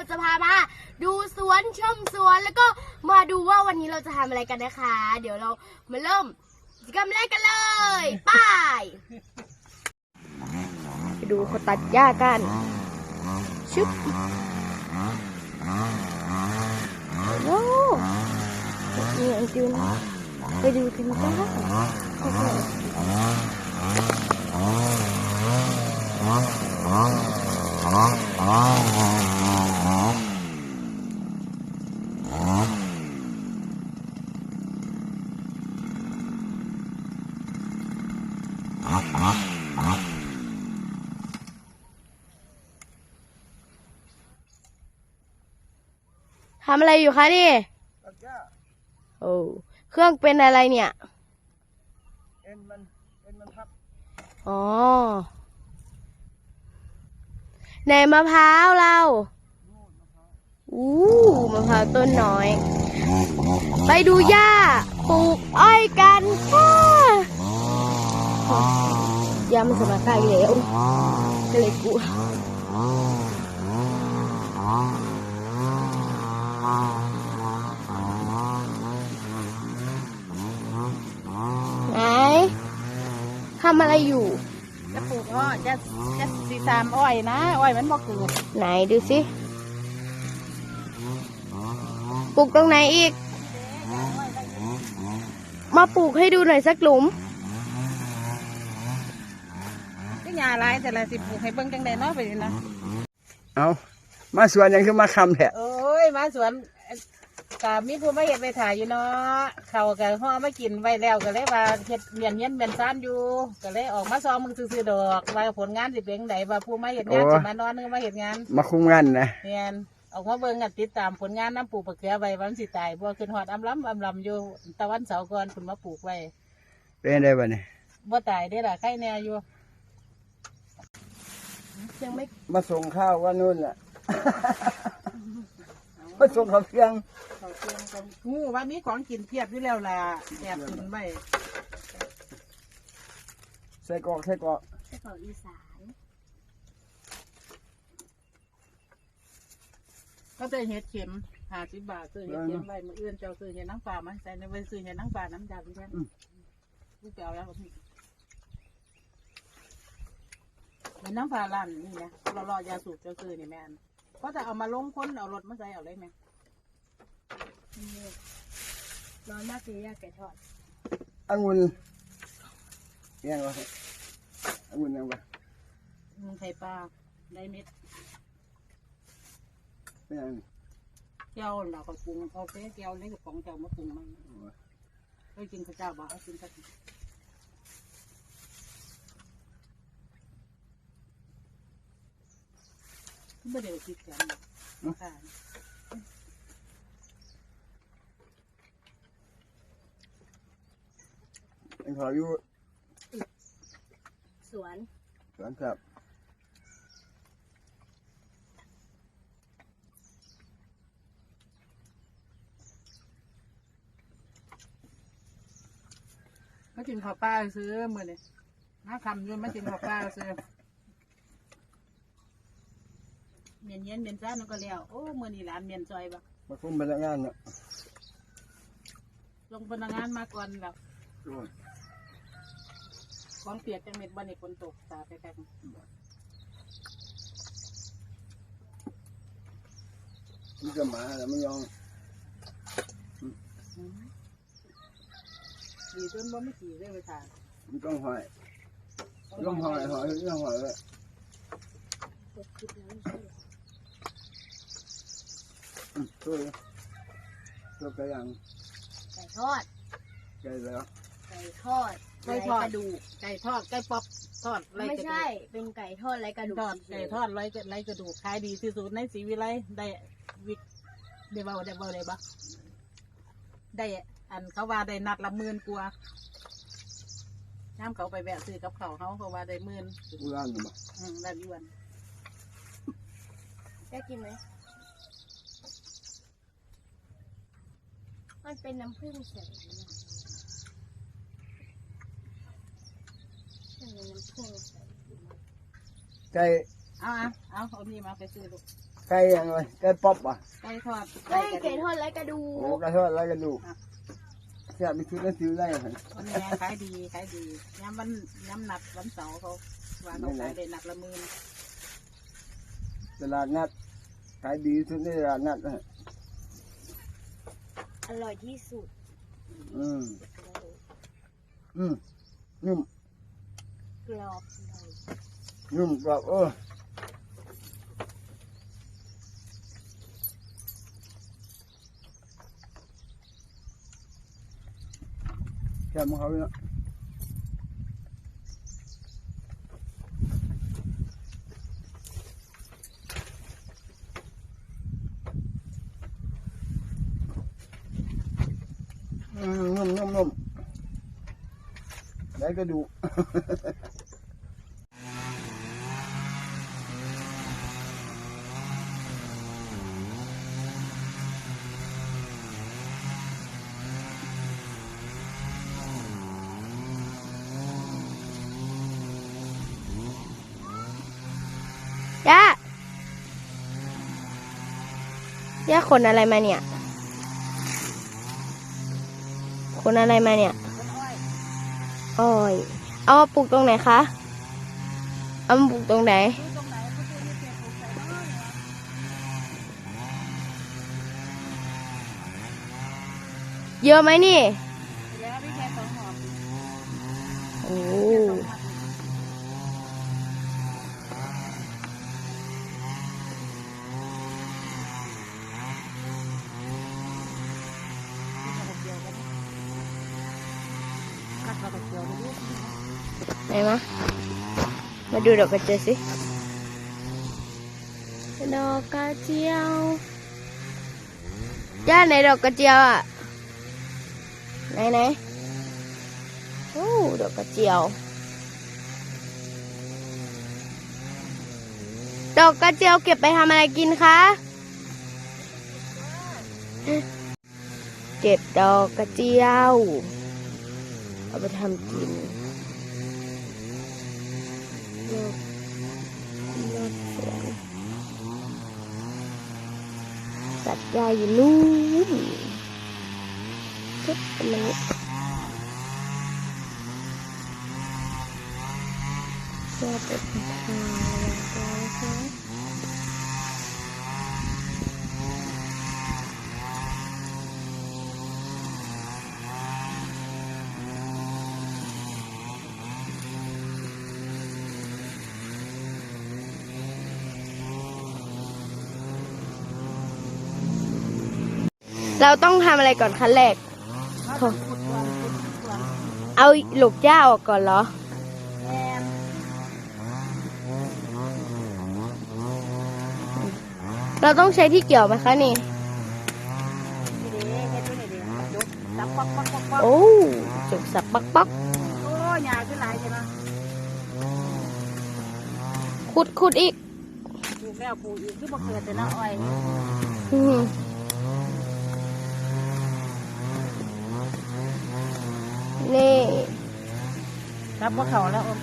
เราจะพามาดูสวนชมสวนแล้วก็มาดูว่าวันนี้เราจะทำอะไรกันนะคะ เดี๋ยวเรามาเริ่มกิจกรรมแรกกันเลยไปไปดูเขาตัดหญ้ากันชึบโอ้นี่อันจูนไปดูกันจ้าโอ้โห ทำอะไรอยู่คะนี่ตัดหญ้าโอ้เครื่องเป็นอะไรเนี่ย เอ็นมัน เอ็นมันทับ อ๋อ ในมะพร้าวเรา อู้มะพร้าวต้นน้อย ไปดูหญ้าปลูกอ้อยกันค่ะหญ้ามันสมัครใครแล้วก็เลยกลัวไหนทำอะไรอยู่ จะปลูกอ้อยจะจะสีสามอ้อยนะ อ้อยมันบ่เกิดไหนดูสิ ป ลูกตรงไหนอีก มาปลูกให้ดูหน่อยสักหลุมก็ยาหลายแต่ละสิปลูกให้เบิ่งจังไดเนาะไปนี่นะเอามาสวนยังคือมาคำแท้โอ้ยมาสวนกะมีผู้มาเฮ็ดไปถ่ายอยู่เนาะเขาก็ห่อมากินไว้แล้วก็เลยว่าเฮ็ดเมียนเย็นเมียนซ่านอยู่ ก็เลยออกมาซ้อมมึงซื่อๆดอกว่าผลงานสิเป็นจั่งใดว่าผู้มาเฮ็ดงานสิมานอนนึงมาเฮ็ดงาน มาคุมงานนะเนียน ออกมาเบิ่งกันติดตามผลงานน้ำปลูกปะเขือไว้วันสิตายบ่ขึ้นฮอดอำลำอำลำอยู่ตะวันเสาร์ก่อนคุณมาปลูกไว้เป็นได้บ่เนี่ยบ่ตายได้อล่ะใครแน่อยู่ยังไม่มาส่งข้าวว่านู่นแหละมาส่งข้าวเพียงเขาเตรียมกันงูว่ามีของกินเพียบอยู่แล้วล่ะแอบกินไว้ใส่กรอกใส่กรอกใช่ของอีสาน ก็จะเฮ็ดเข็มห้าสิบบาทซื้อเฮ็ดเข็มไว้มื้ออื่นเจ้าซื้อเฮ็ดนังปลามาใส่ในไว้ซื้อเฮ็ดนังปลาน้ำยาเป็นแค่ลูกเปล่าแล้วแบบนี้เห็นน้ำปลาล้านนี่นะเรารอยาสูบเจ้าซื้อนี่แม่นก็จะเอามาลงพ้นเอารถมาใส่เอาเลยไหมร้อนมากเลยยากไก่ทอดองุ่นยังวะองุ่นยังวะมึงไข่ปลาได้เม็ด เป็นยังแก้วเราก็ปรุงเอาไปแก้วเล็กกับของเจ้ามาปรุงมันไปกินข้าวเจ้าบ่เอากินข้าวไม่ได้คิดกันค่ะเป็นขออยู่สวน สวนครับ มากินข้าวปลาซื้อมือนี่น้าคำอยุ่มากินข้าวปลาซื้อเมียนเย็นเมียนจ้านั่นก็แล้วโอ้มือนี่ร้านเมียนซอยบ่มาคุมพนักงานเนาะลงพนักงานมาก่อนแบบโอ้ยของเปียกจังเม็ดบันในฝนตกตาไปกันมันจะมาแล้วมันยอง ดีจนบ่ไม่ขี่เลยไปทานมันต้องหอยต้องหอยหอยต้องหอยเลยกดคลิปแล้วไม่ใช่เหรออืมช่วยตัวไก่ยังไก่ทอดไก่แล้วไก่ทอดไก่ทอดกระดูกไก่ทอดไก่ป๊อปทอดไรไม่กระดูใช่กเป็นไก่ทอดไรกระดูกทอดไก่ทอดไรกระไรกระดูกขายดีที่สุดในสีวิไลได้วิกได้เบาได้เบาได้ปะได้ อันเขาว่าได้นัดละหมื่นกว่าน้ำเขาไปแวะซื้อกับเขาวเขาเขาว่าได้หมื่นกูร้านอยู่บ่อืมได้ยวนได้กินไหมมันเป็นน้ำผึ้งใสนะมันเป็นน้ำผึ้งใสไก่เอาเอาเอาเอานี่มาไปซื้อลูกไก่ยังไงไก่ป๊อปอะไก่ทอดเฮ้ยกระเก๋ดูกทอดและกระดูโอ้กกระทอดอะไรกันดูแซ่บมีชุดแล้วซื้อได้เหรอวันนี้ขายดีขายดีย้ำวันย้ำหนักวันเสาร์เขาว่าเขาขายได้หนักละหมื่นตลาดนัดขายดีที่สุดในตลาดนัดนะอร่อยที่สุด อืมอืมนุ่มกรอบเลยนุ่มกรอบเออ แค่มาเขาเนี่ยนุ่มนุ่มนุ่มได้ก็ดู ขนอะไรมาเนี่ยขนอะไรมาเนี่ยต้นอ้อยอ้อยเอามาปลูกตรงไหนคะ เอามาปลูกตรงไหนซื้อตรงไหนก็ซื้อที่เจ็บปลูกใส่น้อยเหรอเยอะไหมนี่เดี๋ยวพี่แค่สองหอมโอ้ สองหอมกัดกระเจียว ไปด้วยไหนมา มาดูดอกกระเจียวสิ ดอกกระเจียวย่าไหนดอกกระเจียวอะ ไหนไหนโอ้ดอกกระเจียว ดอกกระเจียวเก็บไปทำอะไรกินคะ เก็บดอกกระเจียว เอาไปทำกินโลกโลกสวนตัดยาอยู่นู่นชุดประมาณนี้ยาเป็นทางนะคะ เราต้องทำอะไรก่อนขั้นแรก เอาหลบหญ้าออกก่อนเหรอ เราต้องใช้ที่เกี่ยวไหมคะนี่ จับปักปักปักปักโอ้จุกสับปักปักโอ้ยาขึ้นหลายใช่ไหมขุดขุดอีก ปลูกแล้วปลูกอีกคือบ่เกิดแต่ละอ้อย อืมนี่ รับว่าเขาแล้วอม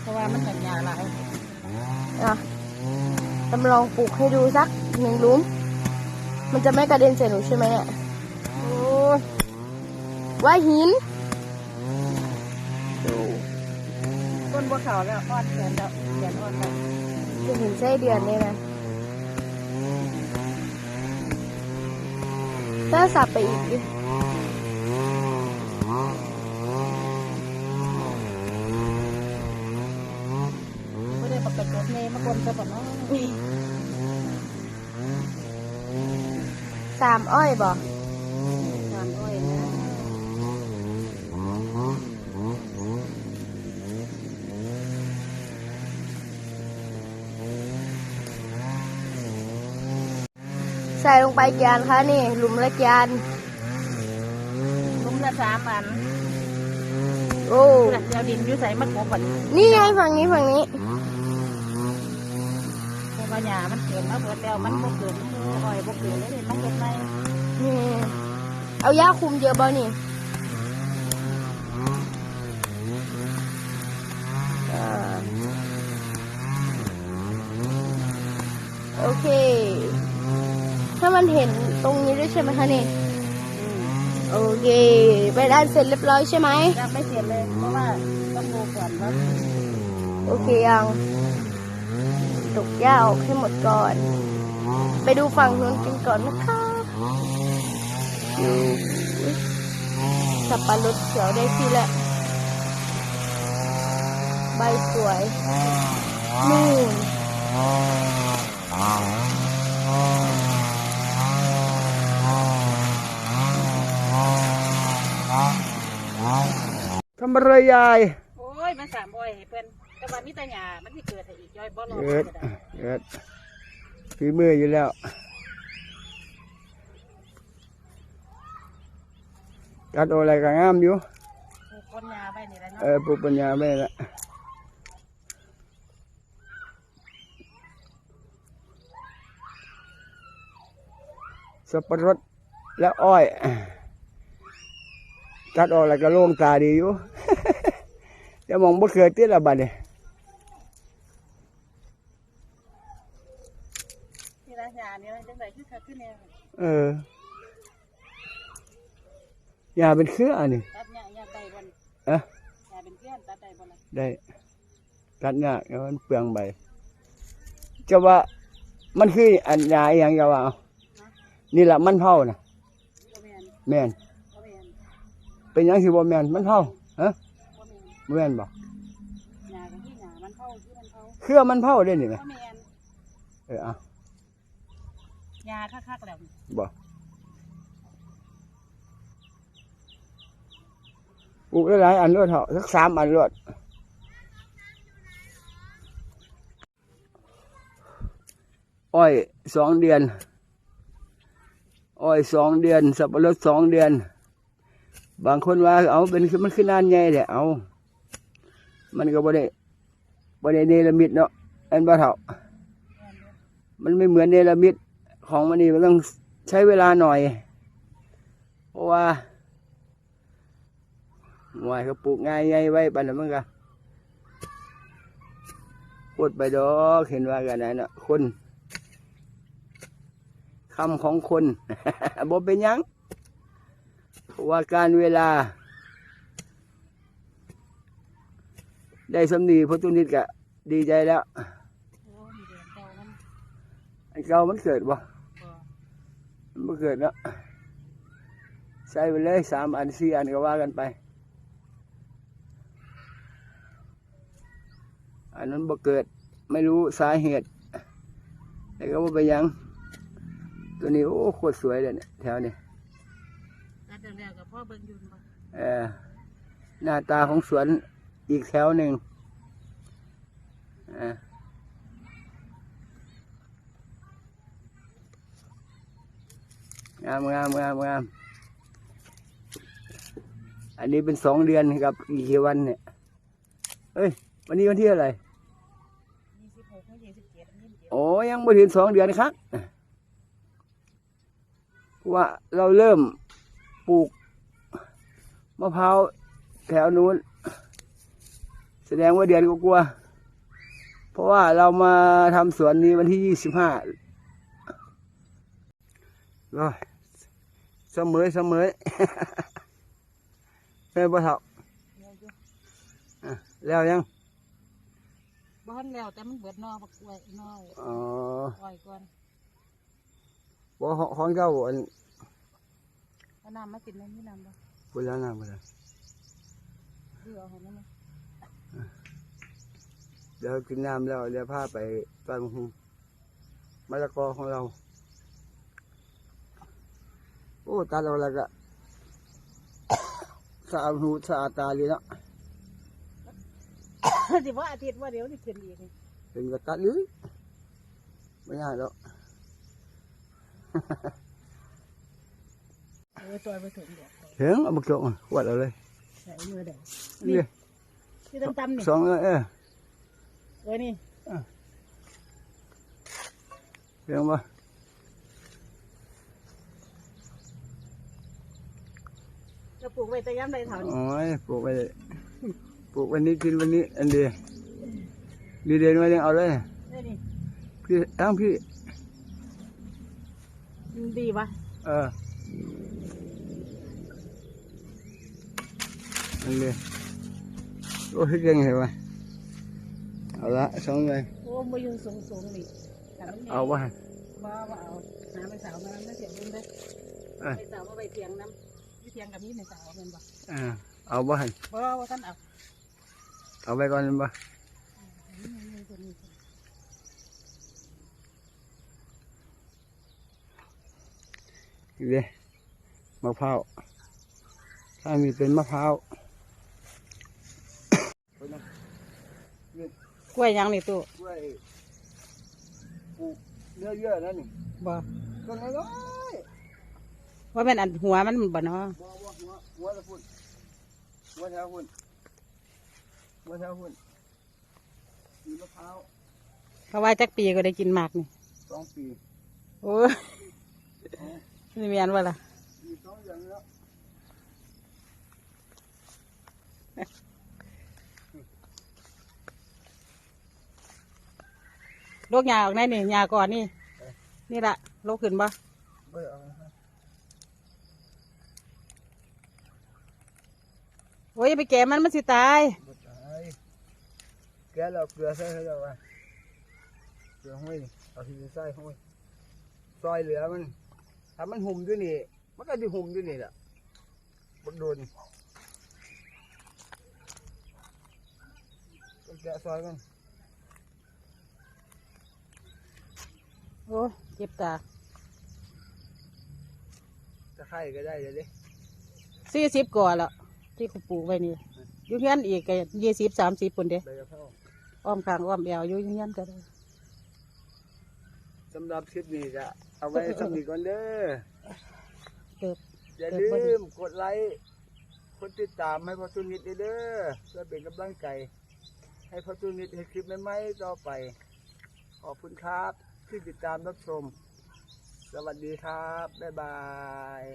เพราะว่ามันเหมือนยาหลายอะจำลองปลูกให้ดูสักหนึ่งหลุมมันจะไม่กระเด็นใส่หนูใช่ไหมเนี่ยโอ้ยว่าหินดูต้นบัวเขาแล้วอ่อนแขนแล้วแขนอ่อนแล้วจะเห็นไส้เดือนนี่นะถ้าสับไปอีกดิ ไม่ได้ประกาศรถเมย์มา คนจะบ่เนาะสามอ้อยบ่งานอ้อยนะใส่ลงไปกี่อันคะนี่ หลุมละกี่อันลุมละสามอันโอ้เดี๋ยวดินอยู่ใส่มะกอกก่อนนี่ไงฝั่งนี้ฝั่งนี้เพราะ ว่าหญ้ามันเกิดมาเบิดแล้วมันบ่เกิดอ้อยบ่เกิดเลยมันเกิดไม่นี่เอาหญ้าคุมเยอะบ่นี่อ่าเค ถ้ามันเห็นตรงนี้ด้วยใช่ไหมคะนี่โอเค ไปด้านเสร็จเรียบร้อยใช่ไหมยังไม่เสร็จเลยเพราะว่าต้องดูก่อนว่าโอเคยัง ตกหญ้าออกให้หมดก่อน ไปดูฝั่งนู้นกันก่อนนะคะดูอุ๊ยสับปะรดเขียวได้ที่แหละใบสวยนู่นทำอะไรยาย โอ้ยมันสามอ้อยให้เพิ่นแต่ว่ามีแต่หญ้ามันสิเกิดให้อีก ย่อยบ่รอดเกิดก็ได้เกิดฝีมืออยู่แล้ว ตัดเอาอะไรก็งามอยู่ ปลูกต้นหญ้าไว้นี่แหละเอเนาะอปลูกปัญญาไม่ละสับปะรดและอ้อย ตัดออกแล้วก็โล่งตาดีอยู่ จะมองบ่เคยติดละบัดเนี่ย นี่ละ หญ้านี่ละจังไดคือคักคือแนวเอออย่าเป็นเครืออันนี้ตัดหญ้าหญ้าได้บ่นเอ๊ะหญ้าเป็นเพื่อนตัดได้บ่ล่ะได้ ตัดยากแล้วมันเปลืองใบจะว่ามันคืออันยาอหย่างจะว่าเอานี่แหละมันเผานะบ่แม่นแม่นบ่แม่นเป็นหยังสิบ่แม่นมันเผาฮะบ่แม่นบ่แม่นบ่หญ้าก็คือหญ้ามันเข้าคือมันเข้าเครือมันเผาได้นี่ไหมบ่แม่นเออเอา หญ้าคักๆแล้วบ่ปลูกหลายอันรวดเถอะสักสามอันรวดอ้อยสองเดือน อ้อยสองเดือน สับปะรดสองเดือน บางคนว่าเอาเป็นคือมันคือนานใหญ่แหละเอา มันก็บ่ได้บ่ได้เนรมิตเนาะอันบ่เท่ามันไม่เหมือนเนรมิต ของมันนี่มันต้องใช้เวลาหน่อย เพราะว่าหน่วยเขาปลูกง่ายไงไว้ปันนั้นมันก็พูดไปดอกเห็นว่ากันนะเนาะคนคำของคนบ่เป็นหยังเพราะว่าการเวลา ได้สำนีพระตุนิดก็ดีใจแล้วโอ้มีเดือนเก่ามันอันเก่ามันเกิดบ่ บ่มันบ่เกิดเนาะใส่ไปเลยสามอันสี่อันก็ว่ากันไป อันนั้นบ่เกิดไม่รู้สาเหตุ แต่ก็ว่าไปนหยัง ตัวนี้โอ้โคตรสวยเลยเนี่ยแถวนี้ตัดแล้วก็พ่อเบิ่งอยุ่นบ่เออหน้าตาของสวนอีกแถวหนึ่ง งามงามงามงามอันนี้เป็นสองเดือนครับอีกกี่วันเนี่ยเอ้ย วันนี้วันที่อะไรยี่สิบหกยี่สิบเจ็ดยี่สิบเจ็ดโอ้ยังไม่ถึงสองเดือนครับเพราะว่าเราเริ่มปลูกมะพร้าวแถวนู้น แสดงว่าเดือนกลัวาๆเพราะว่าเรามาทำสวนนี้วันที่ยี่สิบห้าก็เสมอเสมอแม่บ่เท่าเดี๋ยวอยู่อะแล้วยังบ้านแล้วแต่มันเบิดนอบักกล้วยนออ๋ออ้อยก่อนบ่ของของเจ้าอันเอาน้ำมากินในนี่น้ำบ่บุญแล้วนะบุญแล้วเพื่อเอาให้มันเดี๋ยวกินน้ำแล้วเดี๋ยวพาไปตอนหูมะละกอของเรา โอ้ตัดเอาแล้วก็สะอาดหูสะอาดตาเลยเนาะสิว่าอาทิตย์ว่าเดี๋ยวนี่ขึ้นอีกนี่เป็นก็ตัดเลยไม่ยากหรอกเออตัวไปถึงเดี๋ยวถึงเอามาเกี่ยวขวดเอาเลยใส่มือเดี๋ยวนี่ที่ตำๆนี่สองเออเออเออนี่เรื่องว่าจะ ปลูกไว้แต่ย้ำใดเท่านี้โอ้ยปลูกไปปลูกวันนี้กินวันนี้ อันเดียวดีเด่นมาเลี้ยงเอาเลยเออนี่พี่ตั้งพี่ ดีปะเอออันเลยโอ้ยเก่งเหรอวะเอาละสองเลยโอ้มาอยู่สูงสูงๆนี่แต่มันแห้งเอาวะบ่ว่าเอาหาไม่สาวมาไม่เสียงเงินเด้อเอ้ยไม่สาวมาไปเทียงน้ำ ที่เทียงกับนี่ไม่สาวเงินบ่เออเอาวะบ่ว่าท่านเอาเอาไปก่อนมันบ่อีกเลยมะพร้าวถ้ามีเป็นมะพร้าวกล้วยยังนี่ตู้กล้วยปลูกเนื้อเยอะนั่นนี่บ่ต้นน้อย ว่าเป็นอันหัวมันบ่เนาะๆบ่บ่หัวหัวละพุ่นหัวแถวพุ่นหัวแถวพุ่นมีมะพร้าวเขาว่าจักปีก็ได้กินหมากนี่สองปีโอ้ยนี่มีอันว่าล่ะมีสองอย่างแล้วโรคยาออกได้นี่ยาก่อนนี่ นี่ละโรคขึ้นบ่ เบ่เอาฮะ โอ้ยอย่าไปแก่มันมันสิตาย บ่ตายแกเราเกลือใส่ให้เราว่าเกลือห้อยนี่เอาที่ใส่ห้อยซอยเหลือมันถ้ามันหุ่มด้วยนี่ มันก็จะหุ่มด้วยนี่แหละบักโดนก็แกะซอยมันโอ้ยเจ็บตาจะไข่ก็ได้เลยเด้สี่สิบก่อนแล้ว ที่เขาปลูกไว้นี่อยุ่งยันอีกก็ยี่สิบสามสิบปุ่นเด้ใบกะเพราอ้อมข้างอ้อมแอวอยู่อยุ่งยันก็ได้สำหรับคลิปนี้จะเอาไว้สำนีก่อนเด้อเติบอย่าเกิดลืบ่ดีมกดไลค์กดติดตามให้พ่อตุนิดด้วยเด้อเพื่อเป็นกำลังใจ ให้พ่อตุนิดให้คลิปใหม่ๆต่อไป ขอบคุณครับที่ติดตามรับชม สวัสดีครับ บ๊ายบาย